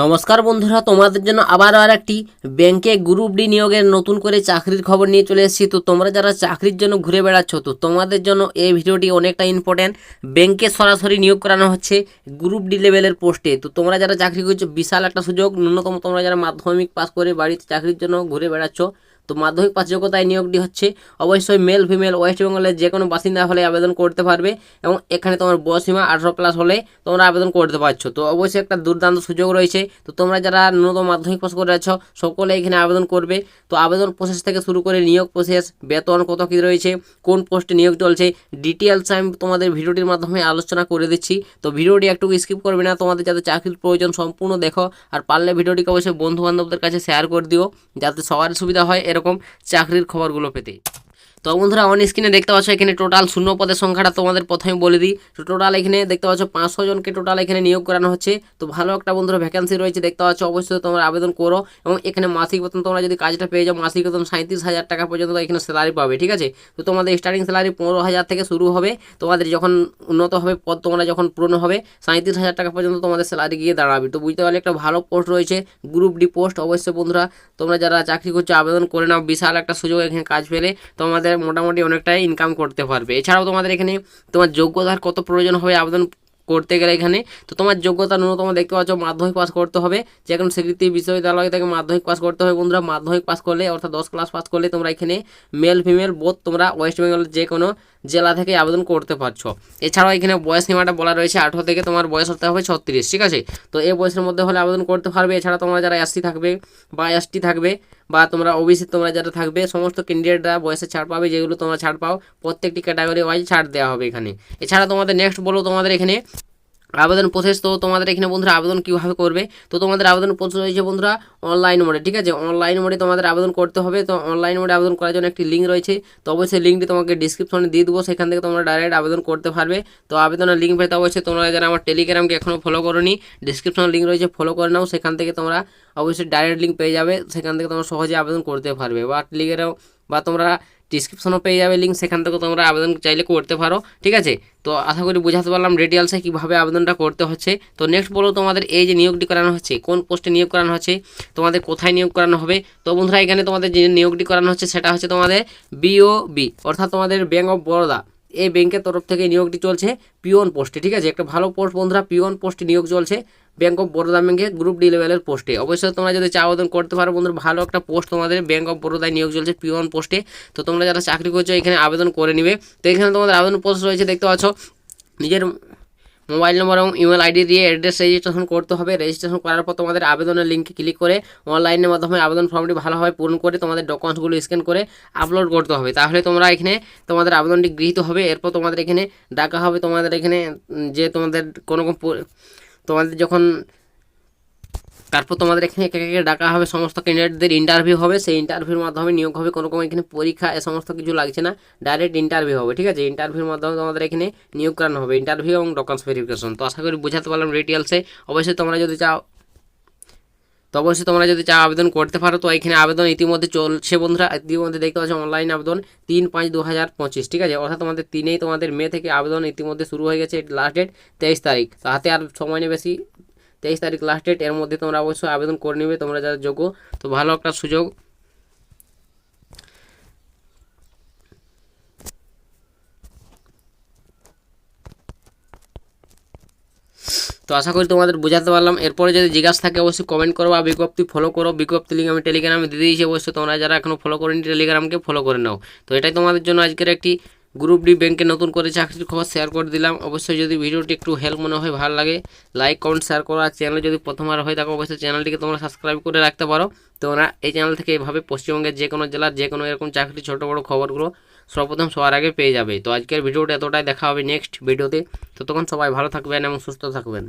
নমস্কার বন্ধুরা, তোমাদের জন্য আবারও আর একটি ব্যাংকে গ্রুপ ডি নিয়োগের নতুন করে চাকরির খবর নিয়ে চলে এসেছি। তো তোমরা যারা চাকরির জন্য ঘুরে বেড়াচ্ছ, তো তোমাদের জন্য এই ভিডিওটি অনেকটা ইম্পর্ট্যান্ট ব্যাংকে সরাসরি নিয়োগ করানো হচ্ছে গ্রুপ ডি লেভেলের পোস্টে। তো তোমরা যারা চাকরি করছ, বিশাল একটা সুযোগ। ন্যূনতম তোমরা যারা মাধ্যমিক পাস করে বাড়িতে চাকরির জন্য ঘুরে বেড়াচ্ছ তো মাধ্যমিক পাস যোগ্যতায় নিয়োগটি হচ্ছে। অবশ্যই মেল ফিমেল ওয়েস্ট বেঙ্গলের যে কোনো বাসিন্দা হলে আবেদন করতে পারবে এবং এখানে তোমার বয়সীমা আঠারো প্লাস হলে তোমরা আবেদন করতে পারছ। তো অবশ্যই একটা দুর্দান্ত সুযোগ রয়েছে। তো তোমরা যারা ন্যূনতম মাধ্যমিক পাস করে আছো, সকলে এখানে আবেদন করবে। তো আবেদন প্রসেস থেকে শুরু করে নিয়োগ প্রসেস বেতন কত কী রয়েছে, কোন পোস্টে নিয়োগ চলছে ডিটেলস আমি তোমাদের ভিডিওটির মাধ্যমে আলোচনা করে দিচ্ছি। তো ভিডিওটি একটু স্কিপ করবে না, তোমাদের যাতে চাকরির প্রয়োজন সম্পূর্ণ দেখো। আর পারলে ভিডিওটিকে অবশ্যই বন্ধু বান্ধবদের কাছে শেয়ার করে দিও, যাতে সবার সুবিধা হয় এরকম চাকরির খবরগুলো পেতে। তো বন্ধুরা অন স্ক্রিনে দেখতে পাচ্ছ এখানে টোটাল শূন্য পদের সংখ্যাটা তোমাদের প্রথমে বলে দিই। তো টোটাল এখানে দেখতে পাচ্ছ পাঁচশো জনকে টোটাল এখানে নিয়োগ করানো হচ্ছে। তো ভালো একটা বন্ধুরা ভ্যাকেন্সি রয়েছে, দেখতে পাচ্ছ অবশ্যই তোমরা আবেদন করো এবং এখানে মাসিক বেতন তোমরা যদি কাজটা পেয়ে যাও, মাসিক বেতন সাঁত্রিশ হাজার টাকা পর্যন্ত এখানে স্যালারি পাবে, ঠিক আছে? তো তোমাদের স্টার্টিং স্যালারি পনেরো হাজার থেকে শুরু হবে। তোমাদের যখন উন্নত হবে, পদ তোমরা যখন পূর্ণ হবে সাঁত্রিশ হাজার টাকা পর্যন্ত তোমাদের স্যালারি গিয়ে দাঁড়াবে। তো বুঝতে পারলে একটা ভালো পোস্ট রয়েছে গ্রুপ ডি পোস্ট অবশ্যই বন্ধুরা, তোমরা যারা চাকরি করছ, আবেদন করে নাও। বিশাল একটা সুযোগ এখানে কাজ পেলে। তোমাদের মোটামুটি অনেকটাই ইনকাম করতে পারবে। এছাড়াও তোমাদের এখানে তোমার যোগ্যতার কত প্রয়োজন হবে আবেদন করতে গেলে এখানে। তো তোমার যোগ্যতা ন্যূনতম দেখতে পাচ্ছ, মাধ্যমিক পাস করতে হবে। যে কোনো স্বীকৃতি বিশ্ববিদ্যালয় থেকে মাধ্যমিক পাস করতে হবে বন্ধুরা। মাধ্যমিক পাস করলে, অর্থাৎ দশ ক্লাস পাস করলে তোমরা এখানে মেল ফিমেল বোধ তোমরা ওয়েস্ট বেঙ্গলের যে কোনো জেলা থেকে আবেদন করতে পারছ। এছাড়াও এখানে বয়স সীমাটা বলা রয়েছে আঠারো থেকে তোমার বয়স হতে হবে ছত্রিশ, ঠিক আছে? তো এই বয়সের মধ্যে হলে আবেদন করতে পারবে। এছাড়া তোমরা যারা এসসি থাকবে বা এসটি থাকবে বা তোমরা ওবিসি তোমরা যারা থাকবে, সমস্ত ক্যান্ডিডেটরা বয়সে ছাড় পাবে, যেগুলো তোমরা ছাড় পাও, প্রত্যেকটি ক্যাটাগরি ওয়াইজ ছাড় দেওয়া হবে এখানে। এছাড়া তোমাদের নেক্সট বলো তোমাদের এখানে আবেদন প্রসেস তো তোমাদের এখানে বন্ধুরা আবেদন কীভাবে করবে? তো তোমাদের আবেদন প্রসেস রয়েছে বন্ধুরা অনলাইন মোডে ঠিক আছে? অনলাইন মোডে তোমাদের আবেদন করতে হবে। তো অনলাইন মোডে আবেদন করার জন্য একটি লিঙ্ক রয়েছে। তো অবশ্যই লিঙ্কটি তোমাকে ডিসক্রিপশনে দিয়ে দেবো। সেখান থেকে তোমরা ডাইরেক্ট আবেদন করতে পারবে। তো আবেদনের লিঙ্ক পেতে অবশ্যই তোমরা যারা আমার টেলিগ্রামকে এখনও ফলো করোনি ডিসক্রিপশনে লিঙ্ক রয়েছে ফলো করে নাও। সেখান থেকে তোমরা অবশ্যই ডাইরেক্ট লিঙ্ক পেয়ে যাবে। সেখান থেকে তোমরা সহজে আবেদন করতে পারবে। বা টেলিগ্রাম বা তোমরা ডিসক্রিপশনও পেয়ে যাবে লিঙ্ক সেখান থেকে তোমরা আবেদন চাইলে করতে পারো, ঠিক আছে? তো আশা করি বোঝাতে পারলাম ডিটেলসে কীভাবে আবেদনটা করতে হচ্ছে। তো নেক্সট বলো তোমাদের এই যে নিয়োগটি করানো হচ্ছে, কোন পোস্টে নিয়োগ করানো হচ্ছে, তোমাদের কোথায় নিয়োগ করানো হবে? তো বন্ধুরা, এখানে তোমাদের যে নিয়োগটি করানো হচ্ছে, সেটা হচ্ছে তোমাদের বিওবি অর্থাৎ তোমাদের ব্যাঙ্ক অফ বরোদা এই ব্যাংকের তরফ থেকে নিয়োগটি চলছে পিওন পোস্টে, ঠিক আছে? একটা ভালো পোস্ট বন্ধুরা, পিওন পোস্টে নিয়োগ চলছে ব্যাঙ্ক অফ বরোদা ব্যাঙ্কে গ্রুপ ডি লেভেলের পোস্টে। অবশ্যই তোমরা যদি চা আবেদন করতে পারো বন্ধুরা, ভালো একটা পোস্ট তোমাদের ব্যাঙ্ক অফ বরোদায় নিয়োগ চলছে পিওন পোস্টে। তো তোমরা যারা চাকরি করছ, এখানে আবেদন করে নিবে। তো এখানে তোমাদের আবেদন পোস্ট রয়েছে, দেখতে পাচ্ছ। নিজের মোবাইল নম্বর এবং ইমেল আইডি দিয়ে অ্যাড্রেস রেজিস্ট্রেশন করতে হবে। রেজিস্ট্রেশন করার পর তোমাদের আবেদনের লিঙ্কে ক্লিক করে অনলাইনের মাধ্যমে আবেদন ফর্মটি ভালোভাবে পূরণ করে তোমাদের ডকুমেন্টসগুলো স্ক্যান করে আপলোড করতে হবে। তাহলে তোমরা এখানে তোমাদের আবেদনটি গৃহীত হবে। এরপর তোমাদের এখানে ডাকা হবে। তোমাদের এখানে যে তোমাদের কোনো তোমাদের যখন তারপর তোমাদের এখানে একে একে ডাকা হবে, সমস্ত ক্যান্ডিডেটদের ইন্টারভিউ হবে, সেই ইন্টারভিউর মাধ্যমে নিয়োগ হবে, কোনো রকম এখানে পরীক্ষা, এ সমস্ত কিছু লাগছে না ডাইরেক্ট ইন্টারভিউ হবে, ঠিক আছে? ইন্টারভিউর মাধ্যমে তোমাদের এখানে নিয়োগ করানো হবে ইন্টারভিউ এবং ডকুমেন্টস ভেরিফিকেশন তো আশা করি বোঝাতে পারলাম ডিটেলসে অবশ্যই তোমরা যদি চাও, তো অবশ্যই তোমরা যদি চাও আবেদন করতে পারো, তো এখানে আবেদন ইতিমধ্যে চলছে বন্ধুরা। ইতিমধ্যে দেখতে পাচ্ছ অনলাইন আবেদন তিন পাঁচ দু হাজার পঁচিশ, ঠিক আছে? অর্থাৎ তোমাদের তিনেই তোমাদের মে থেকে আবেদন ইতিমধ্যে শুরু হয়ে গেছে লাস্ট ডেট তেইশ তারিখ। তো হাতে আর সময় নেই বেশি। তেইশ তারিখ লাস্ট ডেট এর মধ্যে তোমরা অবশ্যই আবেদন করে নেবে, তোমরা যারা যোগ্য, তো ভালো একটা সুযোগ। তো আশা করি তোমাদের বোঝাতে পারলাম। এরপরে যদি জিজ্ঞাসা থাকে, অবশ্যই কমেন্ট করো বা বিজ্ঞপ্তি ফলো করো। বিজ্ঞপ্তি লিঙ্ক আমি টেলিগ্রামে দিয়ে দিয়েছি, অবশ্যই তোমরা যারা এখনও ফলো করেনি টেলিগ্রামকে ফলো করে নাও। তো এটাই তোমাদের জন্য আজকের একটি গ্রুপ ডি ব্যাংকে নতুন করে চাকরির খবর শেয়ার করে দিলাম। অবশ্যই যদি ভিডিওটি একটু হেল্প মনে হয়, ভালো লাগে লাইক কমেন্ট শেয়ার করো। আর চ্যানেল যদি প্রথমবার হয়ে থাকো, অবশ্যই চ্যানেলটিকে তোমরা সাবস্ক্রাইব করে রাখতে পারো। তোমরা এই চ্যানেল থেকে এভাবে পশ্চিমবঙ্গের যে কোনো জেলার যে কোনো এরকম চাকরি, ছোটো বড়ো খবরগুলো সর্বপ্রথম সবার আগে পেয়ে যাবে। তো আজকের ভিডিওটা এতটাই। দেখা হবে নেক্সট ভিডিওতে। ততক্ষণ সবাই ভালো থাকবেন এবং সুস্থ থাকবেন।